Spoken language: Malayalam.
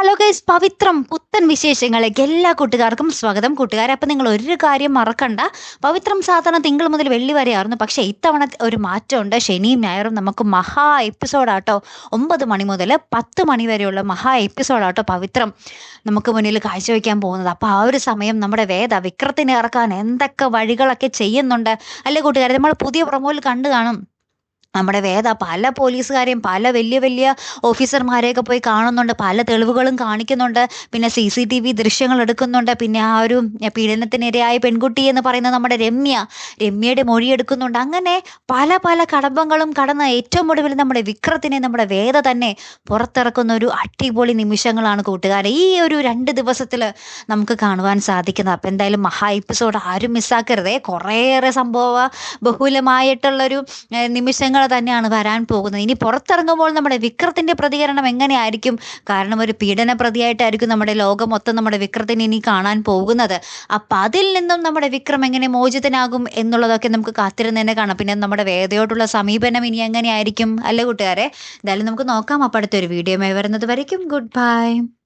ഹലോ ഗൈസ് പവിത്രം പുത്തൻ വിശേഷങ്ങളിലേക്ക് എല്ലാ കൂട്ടുകാർക്കും സ്വാഗതം. കൂട്ടുകാരെ അപ്പം നിങ്ങൾ ഒരു കാര്യം മറക്കണ്ട. പവിത്രം സാധാരണ തിങ്കൾ മുതൽ വെള്ളി വരെയായിരുന്നു പക്ഷേ ഇത്തവണ ഒരു മാറ്റമുണ്ട്. ശനിയും ഞായറും നമുക്ക് മഹാ എപ്പിസോഡാട്ടോ. ഒമ്പത് മണി മുതൽ പത്ത് മണി വരെയുള്ള മഹാ എപ്പിസോഡാട്ടോ പവിത്രം നമുക്ക് മുന്നിൽ കാഴ്ചവെക്കാൻ പോകുന്നത്. അപ്പോൾ ആ ഒരു സമയം നമ്മുടെ വേദ വിക്രത്തിനെ ഇറക്കാൻ എന്തൊക്കെ വഴികളൊക്കെ ചെയ്യുന്നുണ്ട്? അല്ലേ കൂട്ടുകാരെ? നമ്മൾ പുതിയ പ്രൊമോയിൽ കണ്ടു കാണും. നമ്മുടെ വേദ പല പോലീസുകാരെയും പല വലിയ വലിയ ഓഫീസർമാരെയൊക്കെ പോയി കാണുന്നുണ്ട് പല തെളിവുകളും കാണിക്കുന്നുണ്ട്. പിന്നെ സി സി ടി വി ദൃശ്യങ്ങൾ എടുക്കുന്നുണ്ട്. പിന്നെ ആ ഒരു പീഡനത്തിനിരയായ പെൺകുട്ടി എന്ന് പറയുന്ന നമ്മുടെ രമ്യ. രമ്യയുടെ മൊഴി എടുക്കുന്നുണ്ട്. അങ്ങനെ പല പല കടമ്പങ്ങളും കടന്ന ഏറ്റവും ഒടുവിൽ നമ്മുടെ വിക്രത്തിനെ നമ്മുടെ വേദ തന്നെ പുറത്തിറക്കുന്ന ഒരു അടിപൊളി നിമിഷങ്ങളാണ് കൂട്ടുകാരെ. ഈ ഒരു രണ്ട് ദിവസത്തിൽ നമുക്ക് കാണുവാൻ സാധിക്കുന്നത്. അപ്പം എന്തായാലും മഹാ എപ്പിസോഡ് ആരും മിസ്സാക്കരുതേ കുറേയേറെ സംഭവ ബഹുലമായിട്ടുള്ളൊരു ഏഹ്, നിമിഷങ്ങൾ തന്നെയാണ് വരാൻ പോകുന്നത്. ഇനി പുറത്തിറങ്ങുമ്പോൾ നമ്മുടെ വിക്രത്തിന്റെ പ്രതികരണം എങ്ങനെയായിരിക്കും? കാരണം ഒരു പീഡന പ്രതിയായിട്ടായിരിക്കും നമ്മുടെ ലോകം മൊത്തം നമ്മുടെ വിക്രത്തിനെ ഇനി കാണാൻ പോകുന്നത്. അപ്പം അതിൽ നിന്നും നമ്മുടെ വിക്രം എങ്ങനെ മോചിതനാകും എന്നുള്ളതൊക്കെ നമുക്ക് കാത്തിരുന്ന് തന്നെ കാണാം. പിന്നെ നമ്മുടെ വേദയോടുള്ള സമീപനം ഇനി എങ്ങനെയായിരിക്കും? അല്ലേ കൂട്ടുകാരെ? എന്തായാലും നമുക്ക് നോക്കാം. അപ്പം അടുത്തൊരു വീഡിയോ മേ വരുന്നത് വരയ്ക്കും. Good bye